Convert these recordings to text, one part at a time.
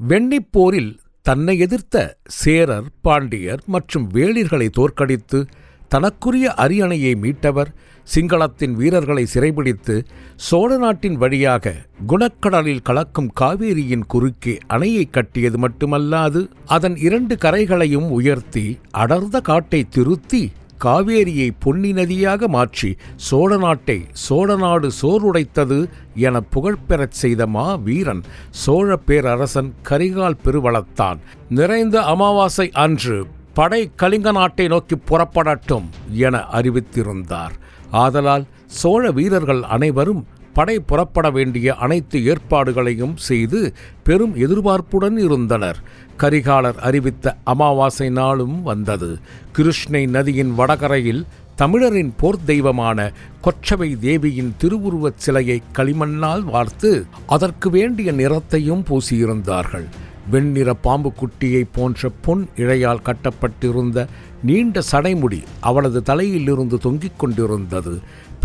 வெண்ணிப்போரில் தன்னை எதிர்த்த சேரர் பாண்டியர் மற்றும் வேளிர்களை தோற்கடித்து தனக்குரிய அரியணையை மீட்டவர் சிங்களத்தின் வீரர்களை சிறைபிடித்து சோழ நாட்டின் வழியாக குணக்கடலில் கலக்கும் காவேரியின் குறுக்கே அணையை கட்டியது மட்டுமல்லாது அதன் இரண்டு கரைகளையும் உயர்த்தி அடர்ந்த காட்டை திருத்தி காவேரியை பொன்னி நதியாக மாற்றி சோழ நாட்டை சோழநாடு சோறுடைத்தது என புகழ்பெறச் செய்த மா வீரன் சோழ பேரரசன் கரிகால் பெருவளத்தான். நிறைந்த அமாவாசை அன்று படை கலிங்க நாட்டை நோக்கி புறப்படட்டும் என அறிவித்திருந்தார். ஆதலால் சோழ வீரர்கள் அனைவரும் படை புறப்பட வேண்டிய அனைத்து ஏற்பாடுகளையும் செய்து பெரும் எதிர்பார்ப்புடன் இருந்தனர். கரிகாலர் அறிவித்த அமாவாசை நாளும் வந்தது. கிருஷ்ணை நதியின் வடகரையில் தமிழரின் போர் தெய்வமான கொச்சவை தேவியின் திருவுருவச் சிலையை களிமண்ணால் வார்த்து அதற்கு வேண்டிய நிறத்தையும் பூசியிருந்தார்கள். வெண்ணிற பாம்பு குட்டியை போன்ற பொன் இழையால் கட்டப்பட்டிருந்த நீண்ட சடைமுடி அவளது தலையிலிருந்து தொங்கிக் கொண்டிருந்தது.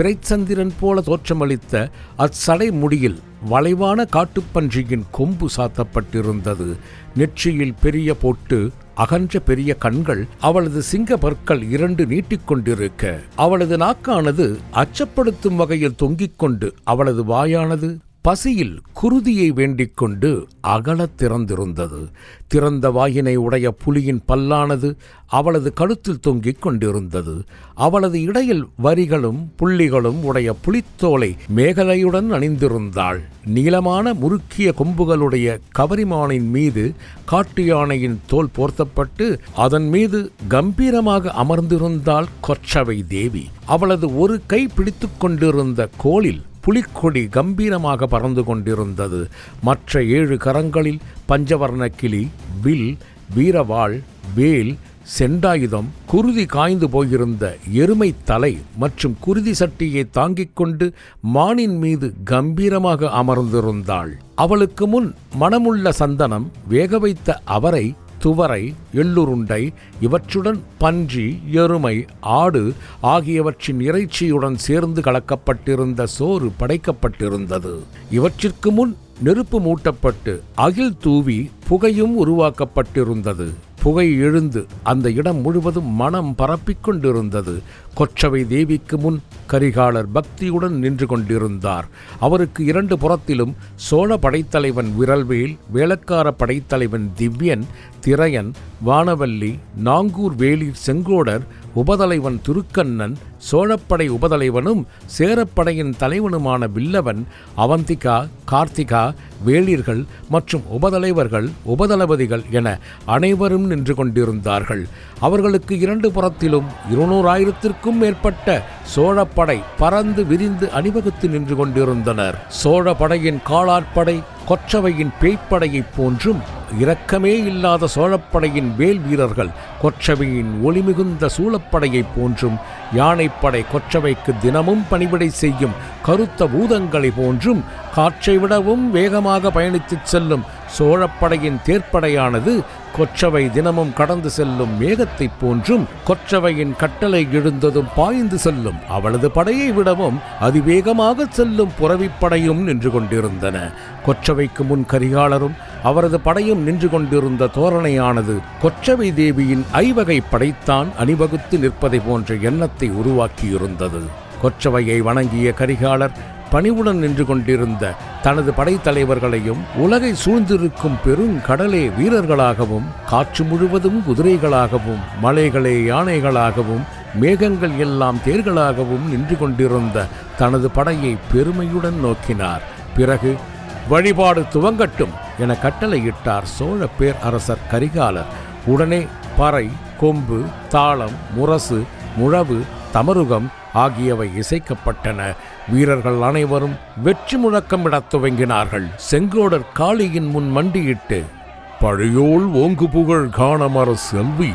பிறைச்சந்திரன் போல தோற்றமளித்த அச்சடை முடியில் வளைவான காட்டுப்பன்றியின் கொம்பு சாத்தப்பட்டிருந்தது. நெற்றியில் பெரிய பொட்டு அகன்ற பெரிய கண்கள் அவளது சிங்க பற்கள் இரண்டு நீட்டிக்கொண்டிருக்க அவளது நாக்கானது அச்சப்படுத்தும் வகையில் தொங்கிக் கொண்டு அவளது வாயானது பசியில் குருதியை வேண்டிக் கொண்டு அகலத் திறந்திருந்தது. திறந்த வாயினை உடைய புலியின் பல்லானது அவளது கழுத்தில் தொங்கிக் கொண்டிருந்தது. அவளது இடையில் வரிகளும் புள்ளிகளும் உடைய புலித்தோலை மேகலையுடன் அணிந்திருந்தாள். நீளமான முறுக்கிய கொம்புகளுடைய கவரிமானின் மீது காட்டு யானையின் தோல் போர்த்தப்பட்டு அதன் மீது கம்பீரமாக அமர்ந்திருந்தாள் கொற்றவை தேவி. அவளது ஒரு கை பிடித்துக் கொண்டிருந்த கோலில் புலிக்கொடி கம்பீரமாக பறந்து கொண்டிருந்தது. மற்ற ஏழு கரங்களில் பஞ்சவர்ண கிளி வில் வீரவாள் வேல் செண்டாயுதம் குருதி காய்ந்து போயிருந்த எருமை தலை மற்றும் குருதி சட்டியை தாங்கிக் கொண்டு மானின் மீது கம்பீரமாக அமர்ந்திருந்தாள். அவளுக்கு முன் மனமுள்ள சந்தனம் வேக வைத்த அவரை துவரை எள்ளுருண்டை இவற்றுடன் பன்றி எருமை ஆடு ஆகியவற்றின் இறைச்சியுடன் சேர்ந்து கலக்கப்பட்டிருந்த சோறு படைக்கப்பட்டிருந்தது. இவற்றிற்கு முன் நெருப்பு மூட்டப்பட்டு அகில் தூவி புகையும் உருவாக்கப்பட்டிருந்தது. புகை எழுந்து அந்த இடம் முழுவதும் மனம் பரப்பிக் கொண்டிருந்தது. கொற்றவை தேவிக்கு முன் கரிகாலர் பக்தியுடன் நின்று கொண்டிருந்தார். அவருக்கு இரண்டு புறத்திலும் சோழ படைத்தலைவன் விரல்வேல் வேளக்கார படைத்தலைவன் திவ்யன் திரையன் வானவல்லி நாங்கூர் வேளிர் செங்கோடர் உபதலைவன் துருக்கண்ணன் சோழப்படை உபதலைவனும் சேரப்படையின் தலைவனுமான வில்லவன் அவந்திகா கார்த்திகா வேளிர்கள் மற்றும் உபதலைவர்கள் உபதளபதிகள் என அனைவரும் நின்று கொண்டிருந்தார்கள். அவர்களுக்கு இரண்டு புறத்திலும் இருநூறாயிரத்திற்கும் மேற்பட்ட சோழப்படை பறந்து விரிந்து அணிவகுத்து நின்று கொண்டிருந்தனர். சோழ படையின் காலாட்படை கொற்றவையின் பேய்ப்படையைப் போன்றும் இரக்கமே இல்லாத சோழப்படையின் வேல் வீரர்கள் கொற்றவையின் ஒளிமிகுந்த சூழப்படையைப் போன்றும் யானைப்படை கொற்றவைக்கு தினமும் பணிவிடை செய்யும் கருத்த பூதங்களை போன்றும் காற்றை விடவும் வேகமாக பயணித்துச் செல்லும் சோழப்படையின் தேர்ப்படையானது கொற்றவை தினமும் கடந்து செல்லும் மேகத்தைப் போன்றும் கொற்றவையின் கட்டளை எழுந்ததும் பாய்ந்து செல்லும். அவளது படையை விடவும் அதிவேகமாக செல்லும் புறவிப்படையும் நின்று கொண்டிருந்தன. கொற்றவைக்கு முன் கரிகாலரும் அவரது படையும் நின்று கொண்டிருந்த தோரணையானது கொற்றவை தேவியின் ஐவகை படைத்தான் அணிவகுத்து நிற்பதை போன்ற எண்ணத்தை உருவாக்கியிருந்தது. கொற்றவையை வணங்கிய கரிகாலர் பணிவுடன் நின்று கொண்டிருந்த தனது படைத்தலைவர்களையும் உலகை சூழ்ந்திருக்கும் பெருங்கடலே வீரர்களாகவும் காற்று முழுவதும் குதிரைகளாகவும் மலைகளே யானைகளாகவும் மேகங்கள் எல்லாம் தேர்களாகவும் நின்று கொண்டிருந்த தனது படையை பெருமையுடன் நோக்கினார். பிறகு வழிபாடு துவங்கட்டும் என கட்டளையிட்டார் சோழ பேர் அரசர் கரிகாலர். உடனே பறை கொம்பு தாளம் முரசு முழவு தமருகம் ஆகியவை இசைக்கப்பட்டன. வீரர்கள் அனைவரும் வெற்றி முழக்கமிடத் துவங்கினார்கள். செங்கோடர் காளியின் முன் மண்டியிட்டு பழையோள் ஓங்கு புகழ் காணமர செல்வி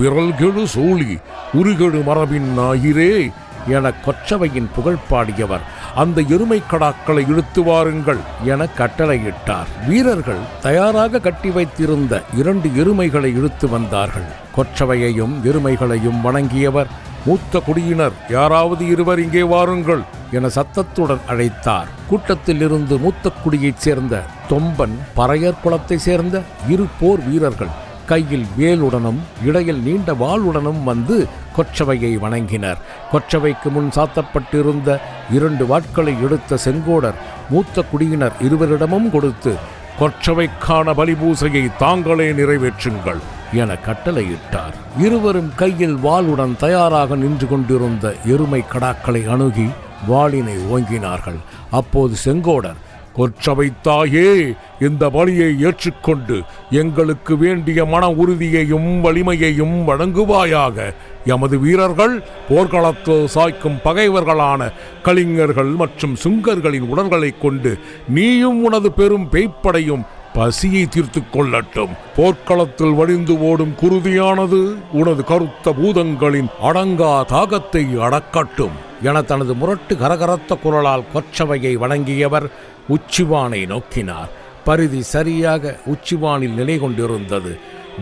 விரல்கெழு சூழி உருகெழு மரபின் நாயிரே என கொற்றவையின் புகழ் பாடியவர் அந்த எருமை கடாக்களை இழுத்து வாருங்கள் என கட்டளையிட்டார். வீரர்கள் தயாராக கட்டி வைத்திருந்த இரண்டு எருமைகளை இழுத்து வந்தார்கள். கொற்றவையையும் எருமைகளையும் வணங்கியவர் மூத்த குடியினர் யாராவது இருவர் இங்கே வாருங்கள் என சத்தத்துடன் அழைத்தார். கூட்டத்தில் இருந்து மூத்த குடியைச் சேர்ந்த தொம்பன் பறையர் குளத்தைச் சேர்ந்த இரு போர் வீரர்கள் கையில் வேலுடனும் இடையில் நீண்ட வாளுடனும் வந்து கொற்றவையை வணங்கினர். கொற்றவைக்கு முன் சாத்தப்பட்டிருந்த இரண்டு வாட்களை எடுத்த செங்கோடர் மூத்த குடியினர் இருவரிடமும் கொடுத்து கொற்றவைக்கான பலிபூசையை தாங்களே நிறைவேற்றுங்கள். என கட்டளையிட்டார். இருவரும் கையில் வாளுடன் தயாராக நின்று கொண்டிருந்த எருமை கடாக்களை அணுகி வாளினை ஓங்கினார்கள். அப்போது செங்கோடர் கொற்றவை தாயே இந்த வழியை ஏற்றுக்கொண்டு எங்களுக்கு வேண்டிய மன உறுதியையும் வலிமையையும் வழங்குவாயாக. எமது வீரர்கள் போர்க்களத்தில் சாய்க்கும் பகைவர்களான கலிங்கர்கள் மற்றும் சுங்கர்களின் உடல்களைக் கொண்டு நீயும் உனது பெரும் பேய்ப்படையும் பசியை தீர்த்து கொள்ளட்டும். போர்க்களத்தில் வழிந்து ஓடும் குருதியானது உனது கருத்த பூதங்களின் அடங்கா தாகத்தை அடக்கட்டும் என தனது முரட்டு கரகரத்த குரலால் கொற்றவையை வணங்கியவர் உச்சிவானை நோக்கினார். பரிதி சரியாக உச்சிவானில் நிலை கொண்டிருந்தது.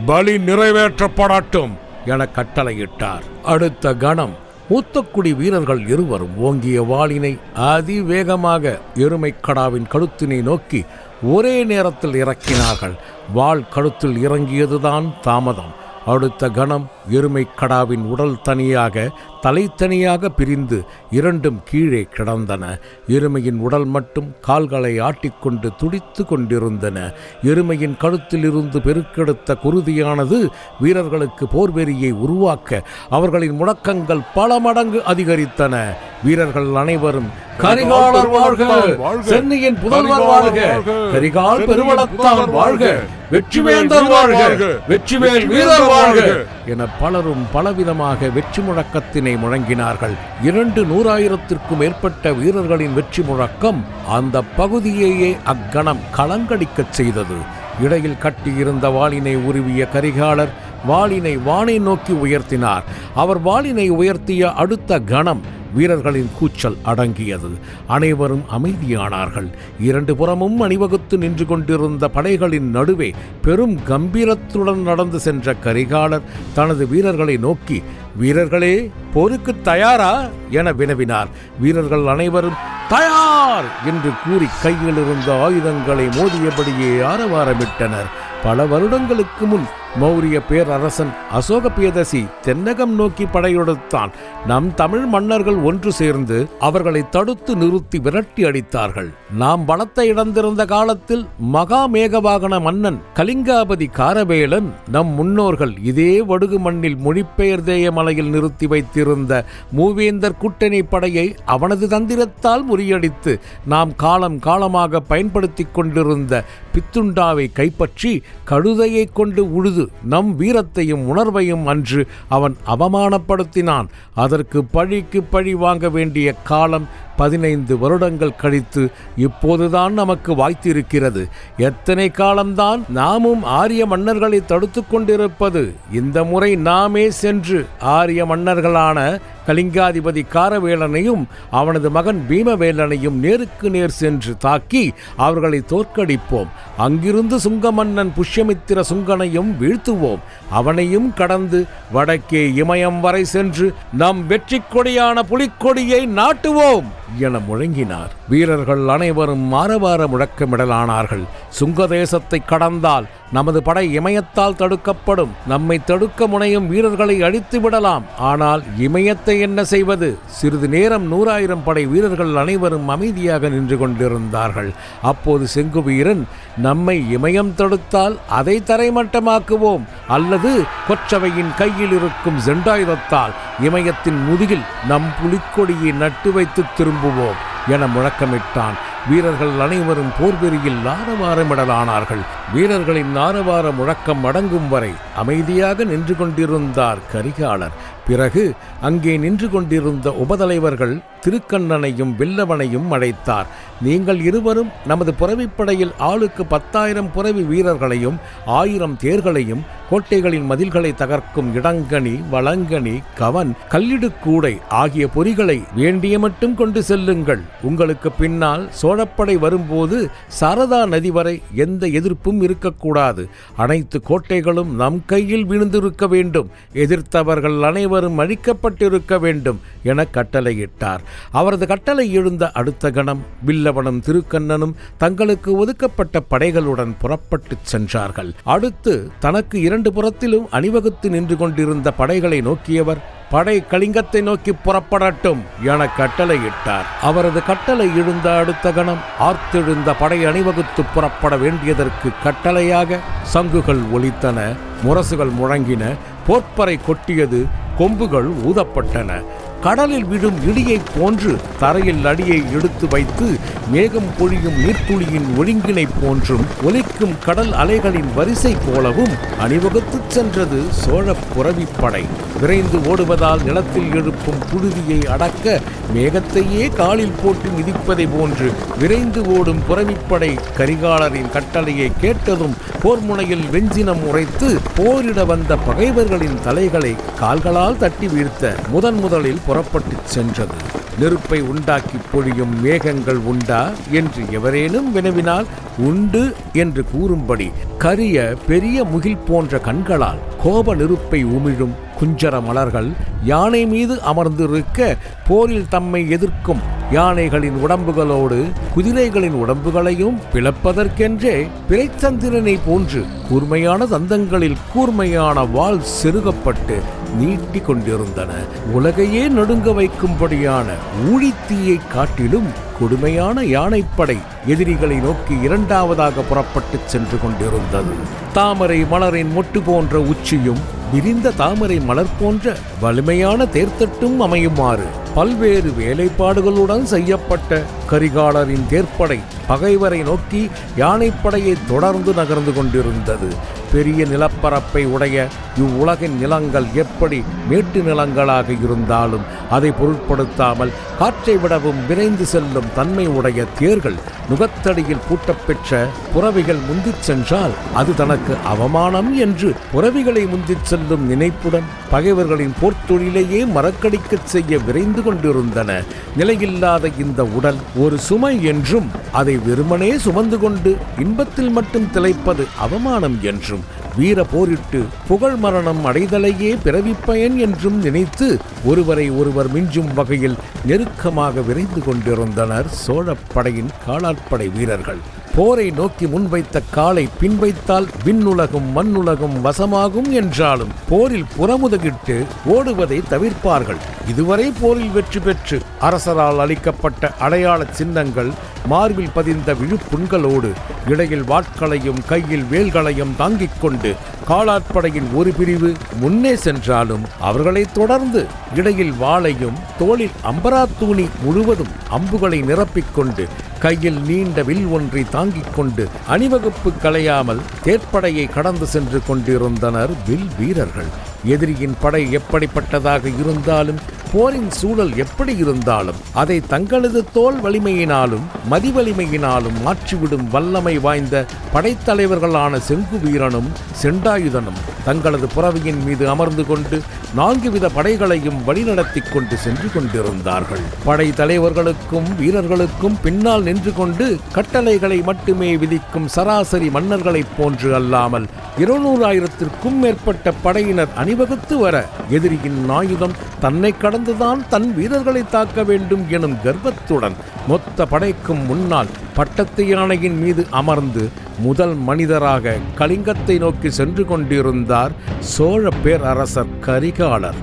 பலி நிறைவேற்றப்படட்டும் என கட்டளையிட்டார். அடுத்த கணம் மூத்தக்குடி வீரர்கள் இருவரும் ஓங்கிய வாளினை அதிவேகமாக எருமைக்கடாவின் கழுத்தினை நோக்கி ஒரே நேரத்தில் இறக்கினார்கள். வாள் கழுத்தில் இறங்கியதுதான் தாமதம். அடுத்த கணம் எருமைக்கடாவின் உடல் தனியாக தலைத்தனியாக பிரிந்து இரண்டும் கீழே கிடந்தன. எருமையின் உடல் மட்டும் கால்களை ஆட்டிக்கொண்டு துடித்து கொண்டிருந்தன. எருமையின் கழுத்திலிருந்து பெருக்கெடுத்த குருதியானது வீரர்களுக்கு போர்வெறியை உருவாக்க அவர்களின் முழக்கங்கள் பல மடங்கு அதிகரித்தன. வீரர்கள் அனைவரும் கரிகாலர் வாழ்க! சென்னையின் புதல்வர் வாழ்க! கரிகால் பெருவளத்தான் வாழ்க! வெற்றிவேந்தர் வாழ்க! வெற்றிவேல் வீரர் வாழ்க! என பலரும் பலவிதமாக வெற்றி முழக்கத்தினை முழங்கினார்கள். இரண்டு நூறாயிரத்திற்கும் மேற்பட்ட வீரர்களின் வெற்றி முழக்கம் அந்த பகுதியையே அக்கணம் கலங்கடிக்கச் செய்தது. இடையில் கட்டியிருந்த வாளினை உருவிய கரிகாலர் வாளினை வானை நோக்கி உயர்த்தினார். அவர் வாளினை உயர்த்திய அடுத்த கணம் வீரர்களின் கூச்சல் அடங்கியது. அனைவரும் அமைதியானார்கள். இரண்டு புறமும் அணிவகுத்து நின்று கொண்டிருந்த படைகளின் நடுவே பெரும் கம்பீரத்துடன் நடந்து சென்ற கரிகாலர் தனது வீரர்களை நோக்கி வீரர்களே போருக்கு தயாரா? என வினவினார். வீரர்கள் அனைவரும் தயார்! என்று கூறி கையில் இருந்த ஆயுதங்களை மோதியபடியே ஆரவாரமிட்டனர். பல வருடங்களுக்கு முன் மௌரிய பேரரசன் அசோக பியதசி தென்னகம் நோக்கி படையெடுத்தான். நம் தமிழ் மன்னர்கள் ஒன்று சேர்ந்து அவர்களை தடுத்து நிறுத்தி விரட்டி அடித்தார்கள். நாம் பலத்தை இழந்திருந்த காலத்தில் மகாமேகவாகன மன்னன் கலிங்காபதி காரவேலன் நம் முன்னோர்கள் இதே வடுகு மண்ணில் மொழிபெயர்தேய மலையில் நிறுத்தி வைத்திருந்த மூவேந்தர் கூட்டணி படையை அவனது தந்திரத்தால் முறியடித்து நாம் காலம் காலமாக பயன்படுத்திக் கொண்டிருந்த பித்துண்டாவை கைப்பற்றி கழுதையை கொண்டு உழுது நம் வீரத்தையும் உணர்வையும் அன்று அவன் அவமானப்படுத்தினான். அதற்கு பழிக்கு பழி வாங்க வேண்டிய காலம் பதினைந்து வருடங்கள் கழித்து இப்போதுதான் நமக்கு வாய்த்திருக்கிறது. எத்தனை காலம்தான் நாமும் ஆரிய மன்னர்களை தடுத்து கொண்டிருப்பது. இந்த முறை நாமே சென்று ஆரிய மன்னர்களான கலிங்காதிபதி காரவேலனையும் அவனது மகன் பீமவேலனையும் நேருக்கு நேர் சென்று தாக்கி அவர்களை தோற்கடிப்போம். அங்கிருந்து சுங்க மன்னன் புஷ்யமித்திர சுங்கனையும் வீழ்த்துவோம். அவனையும் கடந்து வடக்கே இமயம் வரை சென்று நம் வெற்றி கொடியான புலிக்கொடியை நாட்டுவோம் என முழங்கினார். வீரர்கள் அனைவரும் மாறவார முழக்கமிடலானார்கள். சுங்கதேசத்தை கடந்தால் நமது படை இமயத்தால் தடுக்கப்படும். நம்மை தடுக்க முனையும் வீரர்களை அழித்து விடலாம். ஆனால் இமயத்தை என்ன செய்வது? சிறிது நேரம் நூறாயிரம் படை வீரர்கள் அனைவரும் அமைதியாக நின்று கொண்டிருந்தார்கள். அப்போது செங்குவீரன் நம்மை இமயம் தடுத்தால் அதை தரைமட்டமாக்குவோம். அல்லது கொச்சவையின் கையில் இருக்கும் செண்டாயுதத்தால் இமயத்தின் முதுகில் நம் புலிக்கொடியை நட்டு வைத்து திரும்புவோம் என முழக்கமிட்டான். வீரர்கள் அனைவரும் போர்வெறியில் ஆரவாரமிடலானார்கள் வீரர்களின் நாரவார முழக்கம் அடங்கும் வரை அமைதியாக நின்று கொண்டிருந்தார் கரிகாலர். பிறகு அங்கே நின்று கொண்டிருந்த உபதலைவர்கள் திருக்கண்ணனையும் வில்லவனையும் அழைத்தார். நீங்கள் இருவரும் நமது புறவிப்படையில் ஆளுக்கு பத்தாயிரம் புறவி வீரர்களையும் ஆயிரம் தேர்களையும் கோட்டைகளின் மதில்களை தகர்க்கும் இடங்கனி வளங்கனி கவன் கல்லிடுக்கூடை ஆகிய பொறிகளை வேண்டிய மட்டும் கொண்டு செல்லுங்கள். உங்களுக்கு பின்னால் சோழப்படை வரும்போது சாரதா நதி வரை எந்த எதிர்ப்பும் எதுவும் இருக்கக்கூடாது. அனைத்து கோட்டைகளும் நம் கையில் விழுந்திருக்க வேண்டும். எதிர்த்தவர்கள் அனைவரும் அழிக்கப்பட்டிருக்க வேண்டும் என கட்டளையிட்டார். அவரது கட்டளை எழுந்த அடுத்த கணம் வில்லவனும் திருக்கண்ணனும் தங்களுக்கு ஒதுக்கப்பட்ட படைகளுடன் புறப்பட்டுச் சென்றார்கள். அடுத்து தனக்கு இரண்டு புறத்திலும் அணிவகுத்து நின்று கொண்டிருந்த படைகளை நோக்கியவர் படை கலிங்கத்தை நோக்கி புறப்படட்டும் என கட்டளையிட்டார். அவரது கட்டளை எழுந்த அடுத்த கணம் ஆர்த்தெழுந்த படை அணிவகுத்து புறப்பட வேண்டியதற்கு கட்டளையாக சங்குகள் ஒலித்தன முரசுகள் முழங்கின போர்ப்பறை கொட்டியது கொம்புகள் ஊதப்பட்டன. கடலில் விழும் இடியைப் போன்று தரையில் அடியை எடுத்து வைத்து மேகம் பொழியும் நீர்த்துளியின் ஒழுங்கினைப் போன்றும் ஒலிக்கும் கடல் அலைகளின் வரிசை போலவும் அணிவகுத்துச் சென்றது சோழ புறவிப்படை. விரைந்து ஓடுவதால் நிலத்தில் எழுப்பும் புழுதியை அடக்க மேகத்தையே காலில் போட்டு மிதிப்பதை போன்று விரைந்து ஓடும் புறவிப்படை கரிகாலரின் கட்டளையை கேட்டதும் போர்முனையில் வெஞ்சினம் உரைத்து போரிட வந்த பகைவர்களின் தலைகளை கால்களால் தட்டி வீழ்த்த முதன் முதலில் புறப்பட்டுச் சென்றது. நெருப்பை உண்டாக்கி பொழியும் மேகங்கள் உண்டா என்று எவரேனும் வினவினால் உண்டு என்று கூறும்படி கரிய பெரிய முகில் போன்ற கண்களால் கோப நெருப்பை உமிழும் குஞ்சர மலர்கள் யானை மீது அமர்ந்திருக்க போரில் தம்மை எதிர்க்கும் யானைகளின் உடம்புகளோடு குதிரைகளின் உடம்புகளையும் பிளப்பதற்கென்றே பிறைச்சந்திரனை போன்று கூர்மையான தந்தங்களில் கூர்மையான வாள் செருகப்பட்டு நீட்டி கொண்டிருந்தன உலகையே நடுங்க வைக்கும்படியான ஊழித்தீயை காட்டிலும் கொடுமையான யானைப்படை எதிரிகளை நோக்கி இரண்டாவதாக புறப்பட்டுச் சென்று கொண்டிருந்தது. தாமரை மலரின் மொட்டு போன்ற உச்சியும் விரிந்த தாமரை மலர் போன்ற வலிமையான தேர்த்தட்டும் அமையுமாறு பல்வேறு வேலைப்பாடுகளுடன் செய்யப்பட்ட கரிகாலரின் தேர்ப்படை பகைவரை நோக்கி யானைப்படையை தொடர்ந்து நகர்ந்து கொண்டிருந்தது. பெரிய நிலப்பரப்பை உடைய இவ்வுலகின் நிலங்கள் எப்படி மேட்டு நிலங்களாக இருந்தாலும் அதை பொருட்படுத்தாமல் காற்றை விடவும் விரைந்து செல்லும் தன்மை உடைய தேர்கள் நுகத்தடியில் பூட்டப்பெற்ற புறவிகள் முந்திச் சென்றால் அது தனக்கு அவமானம் என்று புறவிகளை முந்திச் செல்லும் நினைப்புடன் பகைவர்களின் போர்த்தொழிலையே மறக்கடிக்கச் செய்ய விரைந்து கொண்டிருந்தன. நிலையில்லாத இந்த உடல் ஒரு சுமை என்றும் அதை வெறுமனே சுமந்து கொண்டு இன்பத்தில் மட்டும் திளைப்பது அவமானம் என்றும் வீர போரிட்டு புகழ் மரணம் அடைதலையே பிறவிப்பயன் என்றும் நினைத்து ஒருவரை ஒருவர் மிஞ்சும் வகையில் நெருக்கமாக விரைந்து கொண்டிருந்தனர் சோழப்படையின் காலாட்படை வீரர்கள். போரை நோக்கி முன்வைத்த காலை பின்வைத்தால் விண்ணுலகும் மண்ணுலகும் வசமாகும் என்றாலும் போரில் புறமுதுகிட்டு ஓடுவதை தவிர்ப்பார்கள். இதுவரை போரில் வெற்றி பெற்று அரசரால் அளிக்கப்பட்ட அடையாள சின்னங்கள் மார்பில் பதிந்த விழுப்புண்களோடு இடையில் வாட்களையும் கையில் வேல்களையும் தாங்கிக் கொண்டு காலாட்படையின் ஒரு பிரிவு முன்னே சென்றாலும் அவர்களை தொடர்ந்து இடையில் வாளையும் தோளில் அம்பராத்தூணி முழுவதும் அம்புகளை நிரப்பிக்கொண்டு கையில் நீண்ட வில் ஒன்றை தாங்கிக் கொண்டு அணிவகுப்பு கலையாமல் தேர்ப்படையை கடந்து சென்று கொண்டிருந்தனர் வில் வீரர்கள். எதிரியின் படை எப்படிப்பட்டதாக இருந்தாலும் போரின் சூழல் எப்படி இருந்தாலும் அதை தங்களது தோல் வலிமையினாலும் மதி வலிமையினாலும் மாற்றிவிடும் வல்லமை வாய்ந்த படைத்தலைவர்களான செங்கு வீரனும் செண்டாயுதனும் தங்களது புறவியின் மீது அமர்ந்து கொண்டு நான்கு வித படைகளையும் வழிநடத்தி கொண்டு சென்று கொண்டிருந்தார்கள். படை தலைவர்களுக்கும் வீரர்களுக்கும் பின்னால் நின்று கொண்டு கட்டளைகளை மட்டுமே விதிக்கும் சராசரி மன்னர்களைப் போன்று அல்லாமல் இருநூறாயிரத்திற்கும் மேற்பட்ட படையினர் அணிவகுத்து வர எதிரியின் ஆயுதம் தன்னை கடந்துதான் தன் வீரர்களை தாக்க வேண்டும் எனும் கர்வத்துடன் மொத்த படைக்கும் முன்னால் பட்டத்து யானையின் மீது அமர்ந்து முதல் மனிதராக கலிங்கத்தை நோக்கி சென்று கொண்டிருந்தார் சோழ பேரரசர் கரிகாலர்.